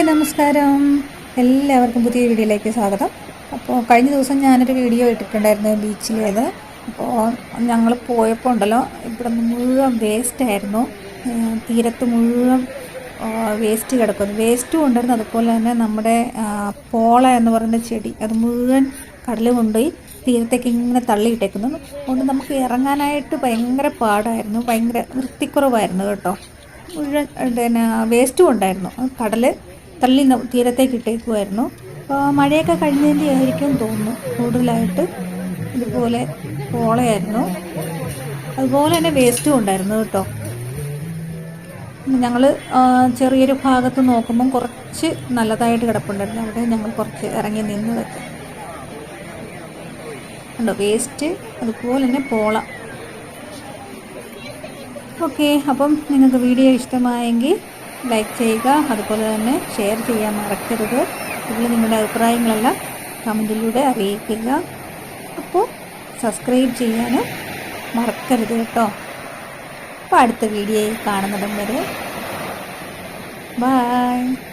Hi നമസ്കാരം. എല്ലാവർക്കും പുതിയ വീഡിയോയിലേക്ക് സ്വാഗതം. അപ്പോൾ കഴിഞ്ഞ ദിവസം ഞാനൊരു വീഡിയോ ഇട്ടിട്ടുണ്ടായിരുന്നു ബീച്ചിലേത്. അപ്പോൾ ഞങ്ങൾ പോയപ്പോൾ ഉണ്ടല്ലോ ഇവിടെ മുഴുവൻ വേസ്റ്റ് ആയിരുന്നു. തീരത്ത് മുഴുവൻ വേസ്റ്റ് കിടക്കുന്നു. വേസ്റ്റും ഉണ്ടായിരുന്നു. അതുപോലെ തന്നെ നമ്മുടെ പോള എന്ന് പറയുന്ന ചെടി അത് മുഴുവൻ കടലിൽ കൊണ്ടുപോയി തീരത്തേക്ക് ഇങ്ങനെ തള്ളിയിട്ടേക്കുന്നു. അതുകൊണ്ട് നമുക്ക് ഇറങ്ങാനായിട്ട് ഭയങ്കര പാടായിരുന്നു. ഭയങ്കര വൃത്തിക്കുറവായിരുന്നു കേട്ടോ. മുഴുവൻ പിന്നെ വേസ്റ്റും ഉണ്ടായിരുന്നു. കടൽ തള്ളി തീരത്തേക്ക് ഇട്ടേക്കുമായിരുന്നു അപ്പോൾ മഴയൊക്കെ കഴിഞ്ഞതിന്റെ ആയിരിക്കും തോന്നുന്നു കൂടുതലായിട്ട്. ഇതുപോലെ പോളയായിരുന്നു അതുപോലെ തന്നെ വേസ്റ്റും ഉണ്ടായിരുന്നു കേട്ടോ. ഞങ്ങൾ ചെറിയൊരു ഭാഗത്ത് നോക്കുമ്പം കുറച്ച് നല്ലതായിട്ട് കിടപ്പുണ്ടായിരുന്നു. അവിടെ ഞങ്ങൾ കുറച്ച് ഇറങ്ങി നിന്നതൊക്കെ ഉണ്ടോ വേസ്റ്റ് അതുപോലെ തന്നെ പോള. ഓക്കെ അപ്പം നിങ്ങൾക്ക് വീഡിയോ ഇഷ്ടമായെങ്കിൽ ലൈക്ക് ചെയ്യുക. അതുപോലെ തന്നെ ഷെയർ ചെയ്യാൻ മറക്കരുത്. ഇതിൽ നിങ്ങളുടെ അഭിപ്രായങ്ങളെല്ലാം കമന്റിലൂടെ അറിയിക്കുക. അപ്പോൾ സബ്സ്ക്രൈബ് ചെയ്യാനും മറക്കരുത് കേട്ടോ. അപ്പോൾ അടുത്ത വീഡിയോയിൽ കാണുന്നതും വരെ. ബൈ